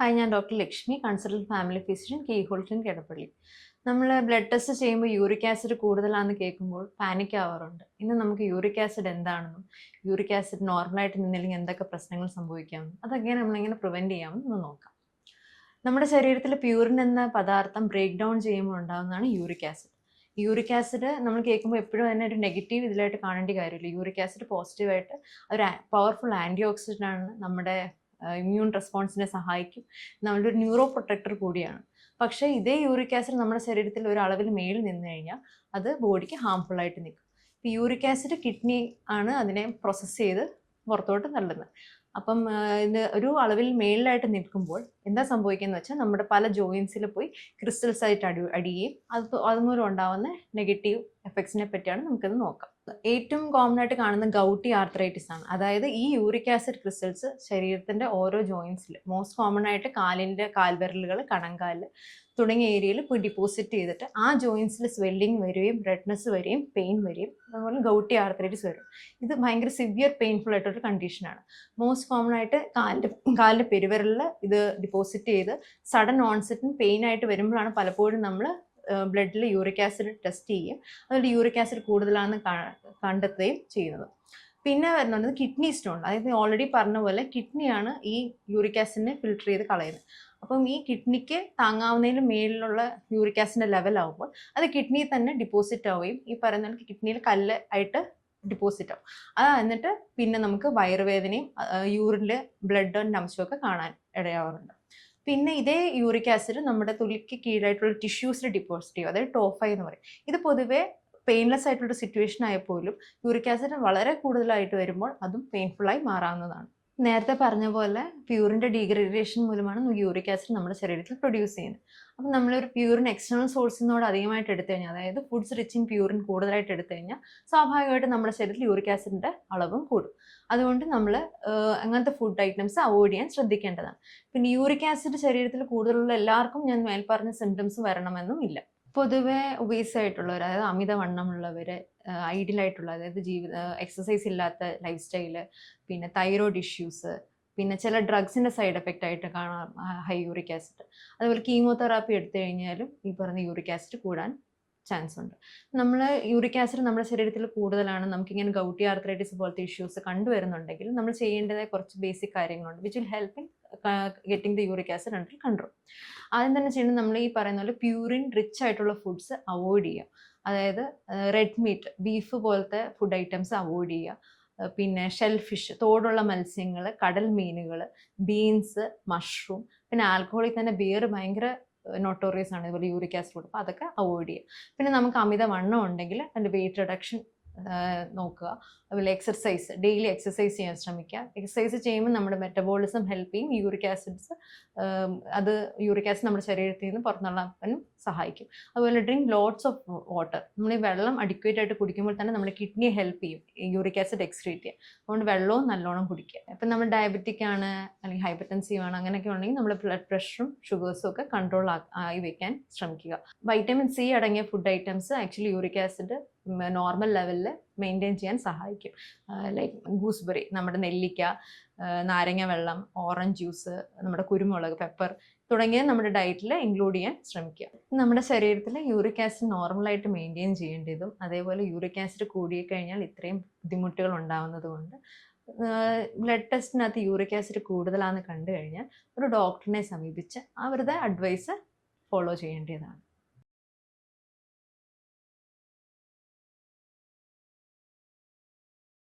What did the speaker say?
Hi ഞാൻ doctor Lakshmi consultant family physician key ഹോൾട്ടൻ കിടപ്പള്ളി നമ്മൾ ബ്ലഡ് ടെസ്റ്റ് ചെയ്യുമ്പോൾ യൂറിക് ആസിഡ് കൂടുതലാണെന്ന് കേൾക്കുമ്പോൾ പാനിക് ആവാറുണ്ട്. ഇന്ന് നമുക്ക് യൂറിക് ആസിഡ് എന്താണെന്നും യൂറിക് ആസിഡ് നോർമലായിട്ട് നിന്നില്ലെങ്കിൽ എന്തൊക്കെ പ്രശ്നങ്ങൾ സംഭവിക്കാമെന്നും അതൊക്കെ നമ്മളെങ്ങനെ പ്രിവെന്റ് ചെയ്യാമെന്ന് നോക്കാം. നമ്മുടെ ശരീരത്തിൽ പ്യൂറിൻ എന്ന പദാർത്ഥം ബ്രേക്ക് ഡൗൺ ചെയ്യുമ്പോൾ ഉണ്ടാകുന്നതാണ് യൂറിക് ആസിഡ് യൂറിക് ആസിഡ് നമ്മൾ കേൾക്കുമ്പോൾ എപ്പോഴും തന്നെ ഒരു നെഗറ്റീവ് ഇതിലായിട്ട് കാണേണ്ട കാര്യമില്ല. യൂറിക് ആസിഡ് പോസിറ്റീവായിട്ട് ഒരു പവർഫുൾ ആന്റി ഓക്സിഡന്റ് ആണ് നമ്മുടെ ഇമ്മ്യൂൺ റെസ്പോൺസിനെ സഹായിക്കും. നമ്മളുടെ ഒരു ന്യൂറോ പ്രൊട്ടക്ടർ കൂടിയാണ്. പക്ഷേ ഇതേ യൂറിക് ആസിഡ് നമ്മുടെ ശരീരത്തിൽ ഒരു അളവിൽ മേളിൽ നിന്ന് കഴിഞ്ഞാൽ അത് ബോഡിക്ക് ഹാംഫുൾ ആയിട്ട് നിൽക്കും. ഇപ്പോൾ യൂറിക് ആസിഡ് കിഡ്നി ആണ് അതിനെ പ്രോസസ്സ് ചെയ്ത് പുറത്തോട്ട് തള്ളുന്നത്. അപ്പം ഇത് ഒരു അളവിൽ മേളിലായിട്ട് നിൽക്കുമ്പോൾ എന്താ സംഭവിക്കുന്നത് വെച്ചാൽ നമ്മുടെ പല ജോയിൻസിൽ പോയി ക്രിസ്റ്റൽസ് ആയിട്ട് അടി അടിയുകയും അത് അതുമൂലം ഉണ്ടാവുന്ന നെഗറ്റീവ് എഫക്ട്സിനെ പറ്റിയാണ് നമുക്കത് നോക്കാം. ഏറ്റവും കോമൺ ആയിട്ട് കാണുന്ന ഗൗട്ടി ആർത്രൈറ്റിസ് ആണ്. അതായത് ഈ യൂറിക് ആസിഡ് ക്രിസ്റ്റൽസ് ശരീരത്തിന്റെ ഓരോ ജോയിൻസിൽ മോസ്റ്റ് കോമൺ ആയിട്ട് കാലിന്റെ കാൽവിരലുകൾ കണങ്കാൽ തുടങ്ങിയ ഏരിയയിൽ പോയി ഡിപ്പോസിറ്റ് ചെയ്തിട്ട് ആ ജോയിൻസിൽ സ്വെല്ലിംഗ് വരികയും റെഡ്നെസ് വരികയും പെയിൻ വരികയും അതുപോലെ ഗൗട്ടി ആർത്രൈറ്റിസ് വരും. ഇത് ഭയങ്കര സിവിയർ പെയിൻഫുൾ ആയിട്ടൊരു കണ്ടീഷനാണ് മോസ്റ്റ് കോമൺ ആയിട്ട് കാലിന്റെ കാലിന്റെ പെരുവിരലിൽ ഇത് ഡിപ്പോസിറ്റ് ചെയ്ത് സഡൻ ഓൺസെറ്റും പെയിൻ ആയിട്ട് വരുമ്പോഴാണ് പലപ്പോഴും നമ്മൾ ബ്ലഡിൽ യൂറിക് ആസിഡ് ടെസ്റ്റ് ചെയ്യും. അതുകൊണ്ട് യൂറിക് ആസിഡ് കൂടുതലാണെന്ന് കണ്ടെത്തുകയും ചെയ്യുന്നത്. പിന്നെ വരുന്നുണ്ട് കിഡ്നി സ്റ്റോൺ. അതായത് ഓൾറെഡി പറഞ്ഞ പോലെ കിഡ്നിയാണ് ഈ യൂറിക് ആസിഡിനെ ഫിൽട്ടർ ചെയ്ത് കളയുന്നത്. അപ്പം ഈ കിഡ്നിക്ക് താങ്ങാവുന്നതിന് മേലിലുള്ള യൂറിക് ആസിഡിന്റെ ലെവൽ ആകുമ്പോൾ അത് കിഡ്നിയിൽ തന്നെ ഡിപ്പോസിറ്റ് ആവുകയും ഈ പറയുന്ന കിഡ്നിയിൽ കല്ല് ആയിട്ട് ഡിപ്പോസിറ്റ് ആവും. അത് എന്നിട്ട് പിന്നെ നമുക്ക് വയറുവേദനയും യൂറിനിൽ ബ്ലഡിന്റെ അംശമൊക്കെ കാണാൻ ഇടയാവാറുണ്ട് പിന്നെ ഇതേ യൂറിക് ആസിഡ് നമ്മുടെ തുലിക്ക് കീഴായിട്ടുള്ള ടിഷ്യൂസിൽ ഡിപ്പോസിറ്റ് ചെയ്യും. അതായത് ടോഫൈ എന്ന് പറയും. ഇത് പൊതുവേ പെയിൻലെസ് ആയിട്ടുള്ള സിറ്റുവേഷൻ ആയപ്പോലും യൂറിക് ആസിഡ് വളരെ കൂടുതലായിട്ട് വരുമ്പോൾ അതും പെയിൻഫുള്ളായി മാറാവുന്നതാണ്. നേരത്തെ പറഞ്ഞ പോലെ പ്യൂറിന്റെ ഡീഗ്രഡേഷൻ മൂലമാണ് യൂറിക് ആസിഡ് നമ്മുടെ ശരീരത്തിൽ പ്രൊഡ്യൂസ് ചെയ്യുന്നത്. അപ്പം നമ്മളൊരു പ്യൂറിൻ എക്സ്റ്റേണൽ സോഴ്സിനോട് അധികമായിട്ട് എടുത്തു കഴിഞ്ഞാൽ അതായത് ഫുഡ്സ് റിച്ച് ഇൻ പ്യൂറിൻ കൂടുതലായിട്ട് എടുത്തു കഴിഞ്ഞാൽ സ്വാഭാവികമായിട്ട് നമ്മുടെ ശരീരത്തിൽ യൂറിക് ആസിഡിന്റെ അളവും കൂടും. അതുകൊണ്ട് നമ്മൾ അങ്ങനത്തെ ഫുഡ് ഐറ്റംസ് അവോയ്ഡ് ചെയ്യാൻ ശ്രദ്ധിക്കേണ്ടതാണ്. പിന്നെ യൂറിക് ആസിഡ് ശരീരത്തിൽ കൂടുതലുള്ള എല്ലാവർക്കും ഞാൻ മേൽപ്പറഞ്ഞ സിംറ്റംസ് വരണമെന്നും ഇല്ല. പൊതുവെ ഒബീസ് ആയിട്ടുള്ളവർ അതായത് അമിതവണ്ണമുള്ളവർ ഐഡിയൽ ആയിട്ടുള്ള അതായത് ജീവിത എക്സസൈസ് ഇല്ലാത്ത ലൈഫ് സ്റ്റൈൽ പിന്നെ തൈറോയ്ഡ് ഇഷ്യൂസ് പിന്നെ ചില ഡ്രഗ്സിന്റെ സൈഡ് എഫക്റ്റ് ആയിട്ട് കാണാം ഹൈ യൂറിക് ആസിഡ് അതുപോലെ കീമോതെറാപ്പി എടുത്തു കഴിഞ്ഞാലും ഈ പറഞ്ഞ യൂറിക് ആസിഡ് കൂടാൻ ചാൻസ് ഉണ്ട്. നമ്മൾ യൂറിക് ആസിഡ് നമ്മുടെ ശരീരത്തിൽ കൂടുതലാണ് നമുക്കിങ്ങനെ ഗൗട്ടി ആർത്രൈറ്റിസ് പോലത്തെ ഇഷ്യൂസ് കണ്ടുവരുന്നുണ്ടെങ്കിൽ നമ്മൾ ചെയ്യേണ്ടതായ കുറച്ച് ബേസിക് കാര്യങ്ങളുണ്ട് which will help in getting the uric acid under control ആദ്യം തന്നെ ചെയ്യുന്നത് നമ്മൾ ഈ പറയുന്ന പോലെ പ്യൂറിൻ റിച്ച് ആയിട്ടുള്ള ഫുഡ്സ് അവോയ്ഡ് ചെയ്യുക. അതായത് റെഡ് മീറ്റ് ബീഫ് പോലത്തെ ഫുഡ് ഐറ്റംസ് അവോയ്ഡ് ചെയ്യുക. പിന്നെ ഷെൽ ഫിഷ് തോടുള്ള മത്സ്യങ്ങൾ കടൽ മീനുകൾ ബീൻസ് മഷ്റൂം പിന്നെ ആൽക്കഹോളിൽ തന്നെ ബിയർ ഭയങ്കര നോട്ടോറിയസ് ആണ്. ഇതുപോലെ യൂറിക് ആസിഡ് അപ്പോൾ അതൊക്കെ അവോയ്ഡ് ചെയ്യുക. പിന്നെ നമുക്ക് അമിത വണ്ണം ഉണ്ടെങ്കിൽ അതിന്റെ വെയിറ്റ് റിഡക്ഷൻ നോക്കുക. അതുപോലെ എക്സസൈസ് ഡെയിലി എക്സസൈസ് ചെയ്യാൻ ശ്രമിക്കുക. എക്സസൈസ് ചെയ്യുമ്പോൾ നമ്മുടെ മെറ്റബോളിസം ഹെൽപ്പ് ചെയ്യും യൂറിക് ആസിഡ്സ് അത് യൂറിക് ആസിഡ് നമ്മുടെ ശരീരത്തിൽ നിന്ന് പുറത്തുള്ളതിനും സഹായിക്കും. അതുപോലെ ഡ്രിങ്ക് ലോട്ട്സ് ഓഫ് വാട്ടർ നമ്മൾ ഈ വെള്ളം അഡിക്വേറ്റ് ആയിട്ട് കുടിക്കുമ്പോൾ തന്നെ നമ്മുടെ കിഡ്നിയെ ഹെൽപ്പ് ചെയ്യും. യൂറിക് ആസിഡ് എക്സ്ക്രീറ്റ് ചെയ്യുക അതുകൊണ്ട് വെള്ളവും നല്ലോണം കുടിക്കുക. ഇപ്പം നമ്മൾ ഡയബറ്റിക് ആണ് അല്ലെങ്കിൽ ഹൈപ്പർടെൻസീവ് ആണ് അങ്ങനെയൊക്കെ ഉണ്ടെങ്കിൽ നമ്മുടെ ബ്ലഡ് പ്രഷറും ഷുഗേഴ്സും ഒക്കെ കൺട്രോൾ ആയി വെക്കാൻ ശ്രമിക്കുക. വൈറ്റമിൻ സി അടങ്ങിയ food items actually uric acid normal ലെവലിൽ മെയിന്റെയിൻ ചെയ്യാൻ സഹായിക്കും. ലൈക്ക് ഗൂസ്ബെറി നമ്മുടെ നെല്ലിക്ക നാരങ്ങ വെള്ളം ഓറഞ്ച് ജ്യൂസ് നമ്മുടെ കുരുമുളക് പെപ്പർ തുടങ്ങിയ നമ്മുടെ ഡയറ്റിൽ ഇൻക്ലൂഡ് ചെയ്യാൻ ശ്രമിക്കുക. നമ്മുടെ ശരീരത്തിൽ യൂറിക് ആസിഡ് നോർമലായിട്ട് മെയിന്റെയിൻ ചെയ്യേണ്ടതും അതേപോലെ യൂറിക് ആസിഡ് കൂടിക്കഴിഞ്ഞാൽ ഇത്രയും ബുദ്ധിമുട്ടുകൾ ഉണ്ടാകുന്നത് കൊണ്ട് ബ്ലഡ് ടെസ്റ്റിനകത്ത് യൂറിക് ആസിഡ് കൂടുതലാണെന്ന് കണ്ടു കഴിഞ്ഞാൽ ഒരു ഡോക്ടറിനെ സമീപിച്ച് അവരുടെ അഡ്വൈസ് ഫോളോ ചെയ്യേണ്ടതാണ്.